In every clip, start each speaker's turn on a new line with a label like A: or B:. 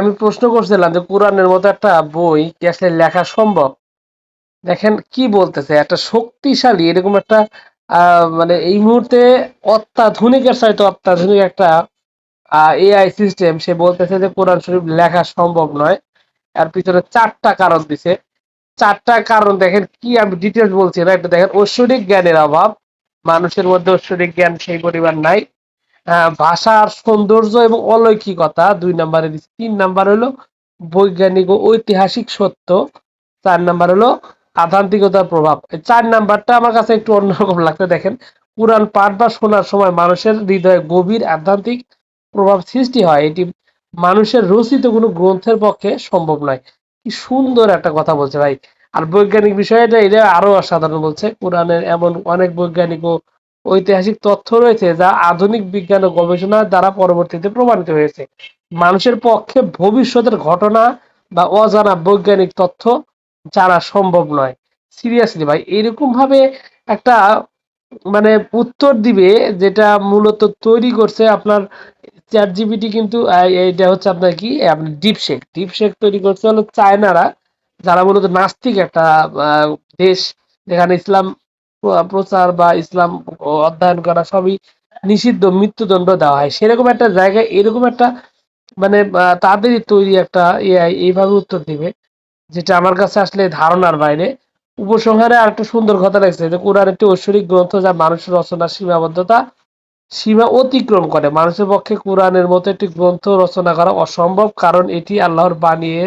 A: আমি প্রশ্ন করছিলাম যে কোরআনের মতো একটা বই কি আসলে লেখা সম্ভব? দেখেন কি বলতেছে, একটা শক্তিশালী এরকম একটা মানে এই মুহূর্তে অত্যাধুনিকের চাইতে অত্যাধুনিক একটা এআই সিস্টেম সে বলতেছে যে কোরআন শরীফ লেখা সম্ভব নয়। এর পিছনে চারটা কারণ দিছে। চারটা কারণ দেখেন কি আমি ডিটেলস বলছি না, একটু দেখেন ঐশ্বরিক জ্ঞানের অভাব, মানুষের মধ্যে ঐশ্বরিক জ্ঞান সেই পরিমাণ নাই। ভাষার সৌন্দর্য এবং অলৌকিকতা দুই নম্বরে দিচ্ছে তিন নাম্বার হলো বৈজ্ঞানিক ও ঐতিহাসিক সত্য। চার নাম্বার হলো আধ্যাত্মিকতার প্রভাব। চার নাম্বারটা আমার কাছে একটু অন্যরকম লাগছে, দেখেন। কোরআন পাঠ বা শোনার সময় মানুষের হৃদয়ে গভীর আধ্যাত্মিক প্রভাব সৃষ্টি হয়। এটি মানুষের রচিত কোনো গ্রন্থের পক্ষে সম্ভব নয়। কি সুন্দর একটা কথা বলছে ভাই। আর বৈজ্ঞানিক বিষয়টা এটা আরও অসাধারণ বলছে। কোরআনের এমন অনেক বৈজ্ঞানিক ও ঐতিহাসিক তথ্য রয়েছে যা আধুনিক বিজ্ঞান ও গবেষণার দ্বারা পরবর্তীতে প্রমাণিত হয়েছে। মানুষের পক্ষে ভবিষ্যতের ঘটনা বা অজানা বৈজ্ঞানিক তথ্য জানা সম্ভব নয়। সিরিয়াসলি ভাই এরকম ভাবে একটা মানে উত্তর দিবে যেটা মূলত তৈরি করছে আপনার চ্যাট জিপিটি কিন্তু এইটা হচ্ছে আপনার কি ডিপশেক ডিপশেক তৈরি করছে হলো চায়নারা, যারা মূলত নাস্তিক একটা দেশ, যেখানে ইসলাম প্রচার বা ইসলাম অধ্যয়ন করা সবই নিষিদ্ধ, মৃত্যুদণ্ড দেওয়া হয়। সেরকম একটা জায়গায় এরকম একটা মানে তাদেরই তৈরি একটা এআই এইভাবে উত্তর দিবে, যেটা আমার কাছে আসলে ধারণার বাইরে। উপসংহারে আর একটা সুন্দর কথা লাগছে যে কোরআন একটি ঐশ্বরিক গ্রন্থ যা মানুষের রচনার সীমাবদ্ধতা, সীমা অতিক্রম করে। মানুষের পক্ষে কোরআনের মতো একটি গ্রন্থ রচনা করা অসম্ভব, কারণ এটি আল্লাহর বানিয়ে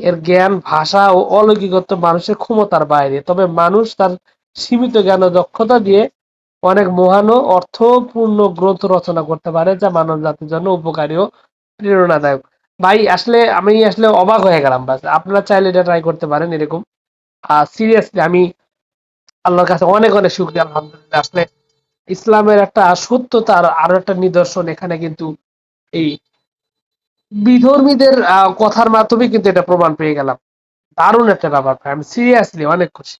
A: এর জ্ঞান, ভাষা ও অলৌকিকত্ব মানুষের ক্ষমতার বাইরে। তবে মানুষ তার সীমিত জ্ঞান ও দক্ষতা দিয়ে অনেক মহান ও অর্থপূর্ণ গ্রন্থ রচনা করতে পারে, যা মানব জাতির জন্য উপকারী ও প্রেরণাদায়ক। ভাই, আসলে আমি আসলে অবাক হয়ে গেলাম, বাস। আপনারা চাইলে এটা ট্রাই করতে পারেন এরকম। আর সিরিয়াসলি আমি আল্লাহর কাছে অনেক অনেক শুকরিয়া, আলহামদুলিল্লাহ। আসলে ইসলামের একটা সত্যতার আরও একটা নিদর্শন এখানে কিন্তু এই বিধর্মীদের কথার মাধ্যমে কিন্তু এটা প্রমাণ পেয়ে গেলাম। দারুণ একটা ব্যাপার আমি সিরিয়াসলি অনেক খুশি।